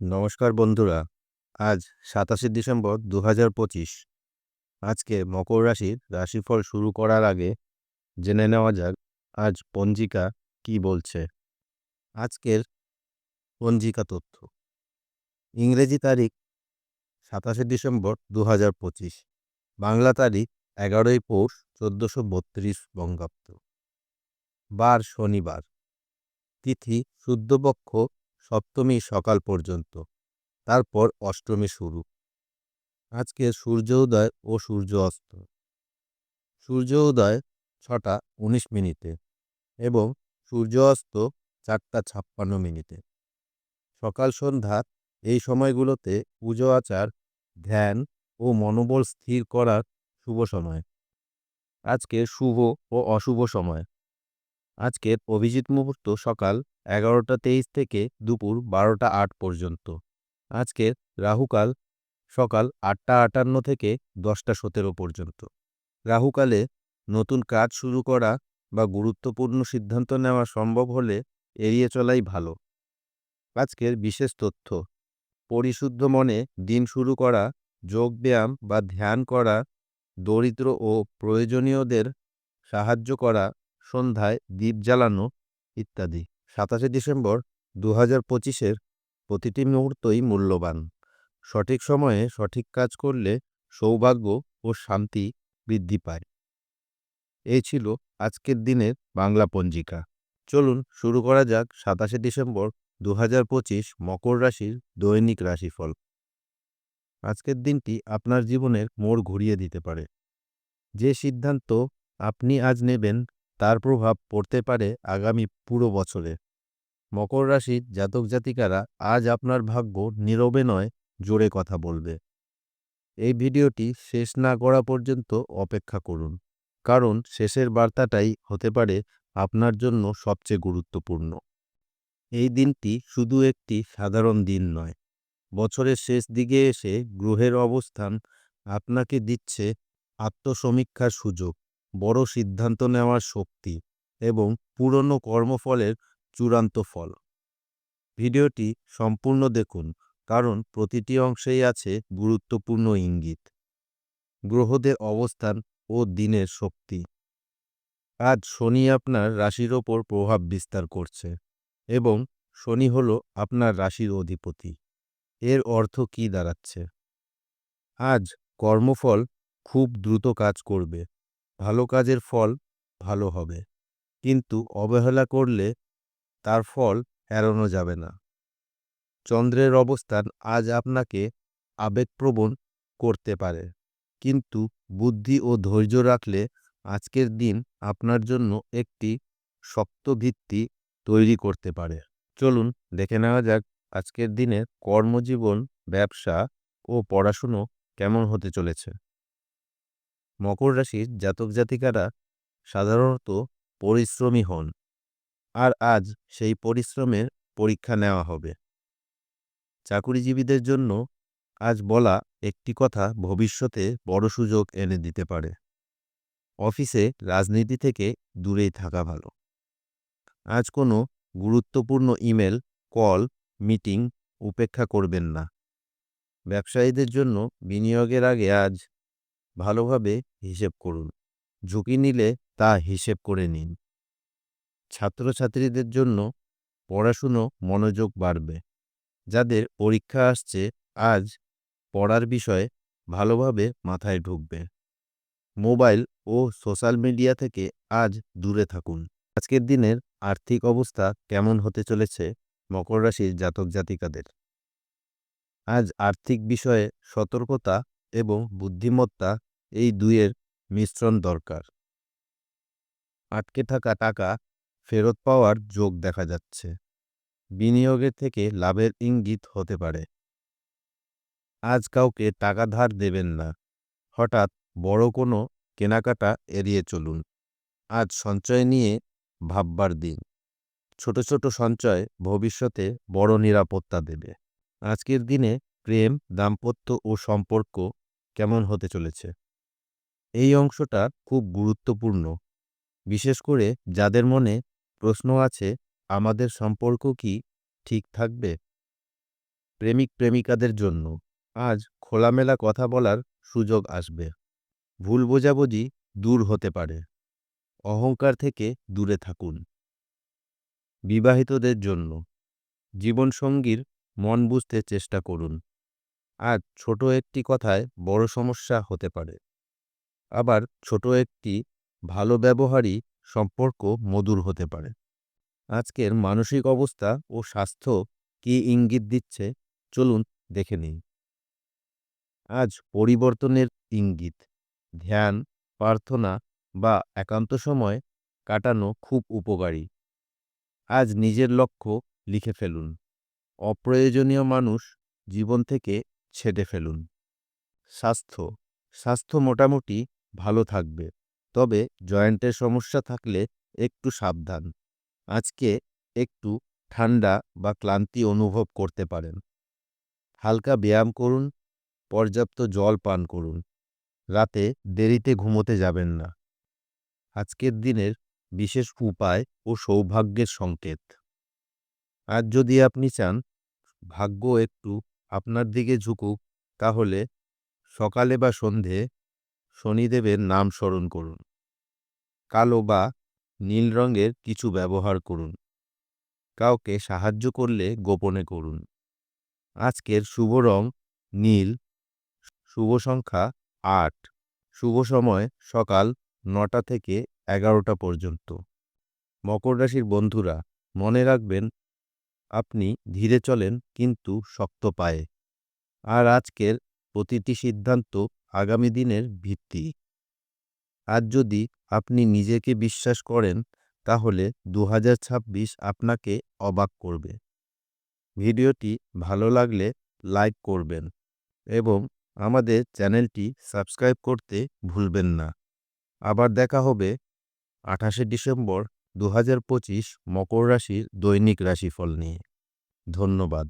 নমস্কার বন্ধুরা, আজ সাতাশে ডিসেম্বর দু পঁচিশ। আজকে মকর রাশির রাশিফল শুরু করার আগে জেনে নেওয়া যাক আজ পঞ্জিকা কি বলছে। আজকের পঞ্জিকা তথ্য। ইংরেজি তারিখ সাতাশে ডিসেম্বর দু পঁচিশ। বাংলা তারিখ এগারোই পৌষ চোদ্দোশো বত্রিশ বঙ্গাব্দ। বার শনিবার। তিথি শুদ্ধপক্ষ সপ্তমী সকাল পর্যন্ত। তারপর অষ্টমী শুরু। আজকে সূর্য উদয় ও সূর্য অস্ত। সূর্য উদয় ছটা উনিশ মিনিটে এবং সূর্য অস্ত চারটা ছাপ্পান্ন মিনিটে। সকাল সন্ধ্যা এই সময়গুলোতে পুজো আচার, ধ্যান ও মনোবল স্থির করার শুভ সময়। আজকে শুভ ও অশুভ সময়। আজকের অভিজিৎ মুহূর্ত সকাল এগারোটা তেইশ থেকে দুপুর বারোটা আট পর্যন্ত। আজকের রাহুকাল সকাল আটটা আটান্ন থেকে দশটা সতেরো পর্যন্ত। রাহুকালে নতুন কাজ শুরু করা বা গুরুত্বপূর্ণ সিদ্ধান্ত নেওয়া সম্ভব হলে এড়িয়ে চলাই ভালো। আজকের বিশেষ তথ্য, পরিশুদ্ধ মনে দিন শুরু করা যোগব্যায়াম বা ধ্যান করা, দরিদ্র ও প্রয়োজনীয়দের সাহায্য করা সন্ধ্যায় দ্বীপ জ্বালানো ইত্যাদি। সাতাশে ডিসেম্বর দু হাজার পঁচিশের প্রতিটি মুহূর্তই মূল্যবান। সঠিক সময়ে সঠিক কাজ করলে সৌভাগ্য ও শান্তি বৃদ্ধি পায়। এই ছিল আজকের দিনের বাংলা পঞ্জিকা। চলুন শুরু করা যাক সাতাশে ডিসেম্বর দু হাজার পঁচিশ মকর রাশির দৈনিক রাশিফল। আজকের দিনটি আপনার জীবনের মোড় ঘুরিয়ে দিতে পারে। যে সিদ্ধান্ত আপনি আজ নেবেন তার প্রভাব পড়তে পারে আগামী পুরো বছরে। মকর রাশির জাতক জাতিকারা আজ আপনার ভাগ্য নীরবে নয়, জোরে কথা বলবে। এই ভিডিওটি শেষ না করা পর্যন্ত অপেক্ষা করুন, কারণ শেষের বার্তাটাই হতে পারে আপনার জন্য সবচেয়ে গুরুত্বপূর্ণ। এই দিনটি শুধু একটি সাধারণ দিন নয়, বছরের শেষ দিকে এসে গ্রহের অবস্থান আপনাকে দিচ্ছে আত্মসমীক্ষার সুযোগ। বড় সিদ্ধান্ত নেওয়ার শক্তি এবং পুরনো কর্মফলের চূড়ান্ত ফল। ভিডিওটি সম্পূর্ণ দেখুন, কারণ প্রতিটি অংশেই আছে গুরুত্বপূর্ণ ইঙ্গিত। গ্রহদের অবস্থান ও দিনের শক্তি। আজ শনি আপনার রাশির ওপর প্রভাব বিস্তার করছে এবং শনি হল আপনার রাশির অধিপতি। এর অর্থ কি দাঁড়াচ্ছে? আজ কর্মফল খুব দ্রুত কাজ করবে। ভালো কাজের ফল ভালো হবে। কিন্তু অবহেলা করলে তার ফল এড়ানো যাবে না। চন্দ্রের অবস্থান আজ আপনাকে আবেগপ্রবণ করতে পারে। কিন্তু বুদ্ধি ও ধৈর্য রাখলে আজকের দিন আপনার জন্য একটি শক্ত ভিত্তি তৈরি করতে পারে। চলুন দেখে নেওয়া যাক আজকের দিনের কর্মজীবন, ব্যবসা ও পড়াশুনো কেমন হতে চলেছে। মকর রাশির জাতক জাতিকারা সাধারণত পরিশ্রমী হন আর আজ সেই পরিশ্রমের পরীক্ষা নেওয়া হবে। চাকুরিজীবীদের জন্য আজ বলা একটি কথা ভবিষ্যতে বড় সুযোগ এনে দিতে পারে। অফিসে রাজনীতি থেকে দূরেই থাকা ভালো। আজ কোনো গুরুত্বপূর্ণ ইমেল, কল, মিটিং উপেক্ষা করবেন না। ব্যবসায়ীদের জন্য বিনিয়োগের আগে আজ ভালোভাবে হিসেব করুন। ঝুঁকি নিলে তা হিসেব করে নিন। ছাত্রছাত্রীদের জন্য পড়াশুনো মনোযোগ বাড়বে। যাদের পরীক্ষা আসছে, আজ পড়ার বিষয়ে ভালোভাবে মাথায় ঢুকবে। মোবাইল ও সোশ্যাল মিডিয়া থেকে আজ দূরে থাকুন। আজকের দিনের আর্থিক অবস্থা কেমন হতে চলেছে মকর রাশির জাতক জাতিকাদের? আজ আর্থিক বিষয়ে সতর্কতা এবং বুদ্ধিমত্তা এই দুইয়ের মিশ্রণ দরকার। আটকে থাকা টাকা ফেরত পাওয়ার যোগ দেখা যাচ্ছে। বিনিয়োগের থেকে লাভের ইঙ্গিত হতে পারে। আজ কাউকে টাকা ধার দেবেন না। হঠাৎ বড় কোনো কেনাকাটা এড়িয়ে চলুন। আজ সঞ্চয় নিয়ে ভাববার দিন। ছোট ছোট সঞ্চয় ভবিষ্যতে বড় নিরাপত্তা দেবে। আজকের দিনে প্রেম, দাম্পত্য ও সম্পর্ক কেমন হতে চলেছে? এই অংশটা খুব গুরুত্বপূর্ণ। বিশেষ করে যাদের মনে প্রশ্ন আছে, আমাদের সম্পর্ক কি ঠিক থাকবে? প্রেমিক প্রেমিকাদের জন্য। আজ খোলামেলা কথা বলার সুযোগ আসবে। ভুল বোঝাবুঝি দূর হতে পারে। অহংকার থেকে দূরে থাকুন। বিবাহিতদের জন্য। জীবনসঙ্গীর মন বুঝতে চেষ্টা করুন। আজ ছোট একটি কথায় বড় সমস্যা হতে পারে। আবার ছোট একটি ভালো ব্যবহারই সম্পর্ক মধুর হতে পারে। আজকের মানসিক অবস্থা ও স্বাস্থ্য কি ইঙ্গিত দিচ্ছে, চলুন দেখে নিই। আজ পরিবর্তনের ইঙ্গিত, ধ্যান, প্রার্থনা বা একান্ত সময় কাটানো খুব উপকারী। আজ নিজের লক্ষ্য লিখে ফেলুন। অপ্রয়োজনীয় মানুষ জীবন থেকে ছেটে ফেলুন। স্বাস্থ্য স্বাস্থ্য মোটামুটি ভালো থাকবে। তবে জয়েন্টের সমস্যা থাকলে একটু সাবধান। আজকে একটু ঠান্ডা বা ক্লান্তি অনুভব করতে পারেন। হালকা ব্যায়াম করুন, পর্যাপ্ত জল পান করুন। রাতে দেরিতে ঘুমোতে যাবেন না। আজকের দিনের বিশেষ উপায় ও সৌভাগ্যের সংকেত। আজ যদি আপনি চান, ভাগ্য একটু আপনার দিকে ঝুঁকুক, তাহলে সকালে বা সন্ধে শনিদেবের নাম স্মরণ করুন। কালো বা নীল রঙের কিছু ব্যবহার করুন। কাউকে সাহায্য করলে গোপনে করুন। আজকের শুভ রং নীল। শুভ সংখ্যা আট। শুভ সময় সকাল নটা থেকে এগারোটা পর্যন্ত। মকর রাশির বন্ধুরা, মনে রাখবেন, আপনি ধীরে চলেন কিন্তু শক্ত পায়ে। আর আজকের প্রতিটি সিদ্ধান্ত আগামী দিনের ভিত্তি। আজ যদি আপনি নিজেকে বিশ্বাস করেন, তাহলে দু হাজার ছাব্বিশ আপনাকে অবাক করবে। ভিডিওটি ভালো লাগলে লাইক করবেন এবং আমাদের চ্যানেলটি সাবস্ক্রাইব করতে ভুলবেন না। আবার দেখা হবে আঠাশে ডিসেম্বর দু হাজার পঁচিশ মকর রাশির দৈনিক রাশিফল নিয়ে। ধন্যবাদ।